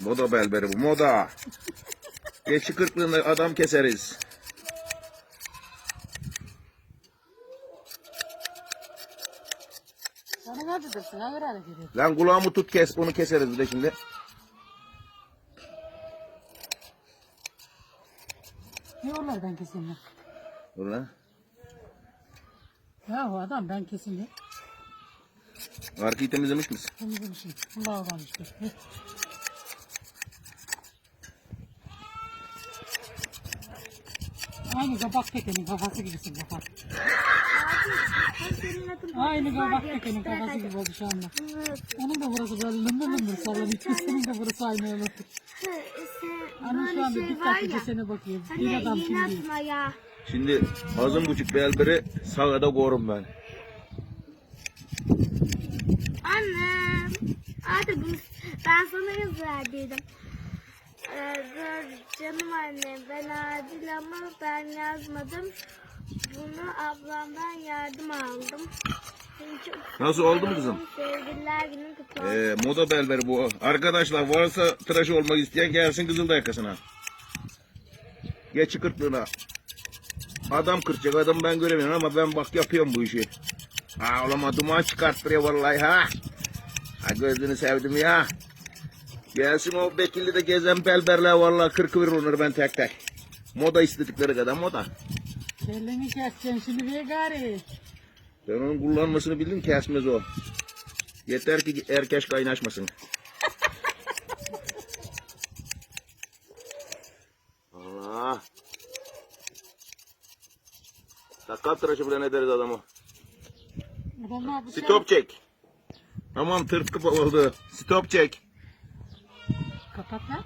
Moda belberi bu moda. Geçi kırklığında adam keseriz. Sana nerede dursun? Ha öyle geliyor. Lan kulağımı tut kes onu keseriz bir de şimdi. Diyorlar ben kesinlikle. Dur lan. Ya o adam ben kesinlikle. Arkayı temizlemiş misin? Temizlemişim. Allah Allah işte. Aynı kabak tekenin kafası gibisin kapak. Aynı kabak tekenin kafası gibi oldu şu anda. Onun da burası böyle lımbır lımbır sallanıyor. Senin de burası aynı öyle. Ama şu anda dikkatlice sana bakıyor. Bir adam ya. Şimdi azın buçuk belberi sağda korum ben. Annem. Hadi bunu ben sana yaz verdiydim. Ee, canım annem ben adil ama ben yazmadım. Bunu ablamdan yardım aldım. Nasıl oldu mu kızım? Sevgililer günün kutlu olsun. Ee, moda belberi bu. Arkadaşlar varsa tıraş olmak isteyen gelsin Kızılda yakasına. Geç kırklığına. Adam kıracak adam ben göremiyorum ama ben bak yapıyorum bu işi. Ha olama duman çıkarttırıyor vallahi ha. Ha gözünü sevdim ya. Gelsin o Bekirli de gezen belberler vallahi kırkı verir onları ben tek tek. Moda istedikleri kadar moda. Kelleni keseceksin şimdi bir gari. Ben onun kullanmasını bildim kesmez o. Yeter ki erkeş kaynaşmasın. Allah. Sakal tıraşı bile ne deriz adamı. Stop çek. Tamam tırtkı oldu. Stop çek. Kapat lan.